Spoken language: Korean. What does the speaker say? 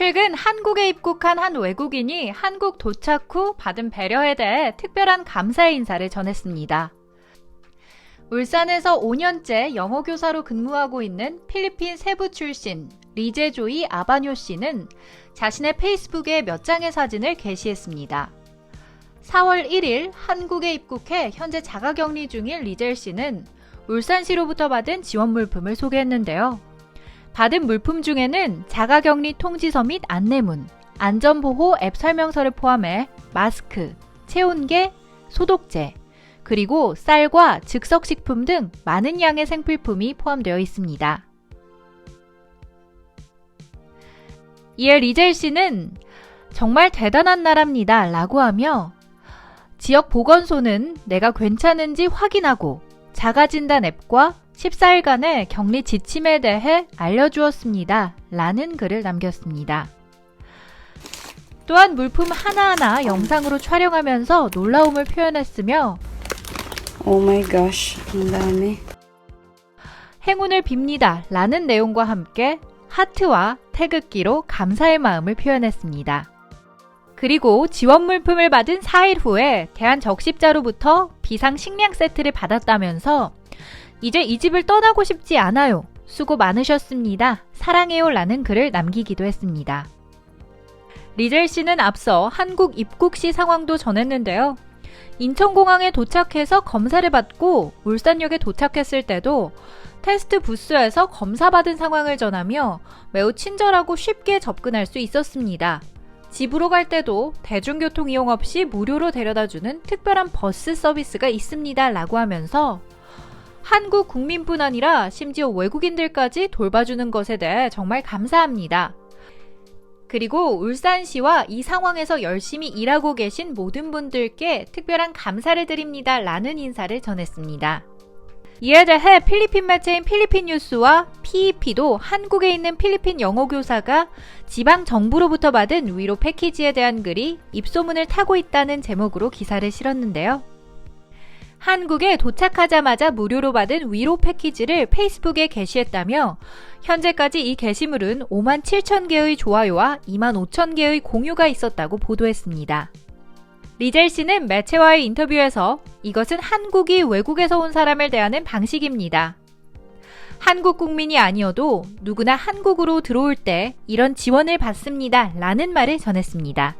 최근 한국에 입국한 한 외국인이 한국 도착 후 받은 배려에 대해 특별한 감사의 인사를 전했습니다. 울산에서 5년째 영어 교사로 근무하고 있는 필리핀 세부 출신 리제조이 아바뇨 씨는 자신의 페이스북에 몇 장의 사진을 게시했습니다. 4월 1일 한국에 입국해 현재 자가격리 중인 리젤 씨는 울산시로부터 받은 지원 물품을 소개했는데요. 받은 물품 중에는 자가격리 통지서 및 안내문, 안전보호 앱 설명서를 포함해 마스크, 체온계, 소독제, 그리고 쌀과 즉석식품 등 많은 양의 생필품이 포함되어 있습니다. 이에 리젤 씨는 정말 대단한 나라입니다. 라고 하며 지역 보건소는 내가 괜찮은지 확인하고 자가진단 앱과 14일간의 격리 지침에 대해 알려주었습니다. 라는 글을 남겼습니다. 또한 물품 하나하나 영상으로 촬영하면서 놀라움을 표현했으며 Oh my gosh, dami. 행운을 빕니다. 라는 내용과 함께 하트와 태극기로 감사의 마음을 표현했습니다. 그리고 지원 물품을 받은 4일 후에 대한적십자로부터 비상 식량 세트를 받았다면서 이제 이 집을 떠나고 싶지 않아요. 수고 많으셨습니다. 사랑해요. 라는 글을 남기기도 했습니다. 리젤 씨는 앞서 한국 입국 시 상황도 전했는데요. 인천공항에 도착해서 검사를 받고 울산역에 도착했을 때도 테스트 부스에서 검사받은 상황을 전하며 매우 친절하고 쉽게 접근할 수 있었습니다. 집으로 갈 때도 대중교통 이용 없이 무료로 데려다주는 특별한 버스 서비스가 있습니다. 라고 하면서 한국 국민뿐 아니라 심지어 외국인들까지 돌봐주는 것에 대해 정말 감사합니다. 그리고 울산시와 이 상황에서 열심히 일하고 계신 모든 분들께 특별한 감사를 드립니다. 라는 인사를 전했습니다. 이에 대해 필리핀 매체인 필리핀 뉴스와 PEP도 한국에 있는 필리핀 영어 교사가 지방 정부로부터 받은 위로 패키지에 대한 글이 입소문을 타고 있다는 제목으로 기사를 실었는데요. 한국에 도착하자마자 무료로 받은 위로 패키지를 페이스북에 게시했다며 현재까지 이 게시물은 5만 7천 개의 좋아요와 2만 5천 개의 공유가 있었다고 보도했습니다. 리젤 씨는 매체와의 인터뷰에서 이것은 한국이 외국에서 온 사람을 대하는 방식입니다. 한국 국민이 아니어도 누구나 한국으로 들어올 때 이런 지원을 받습니다. 라는 말을 전했습니다.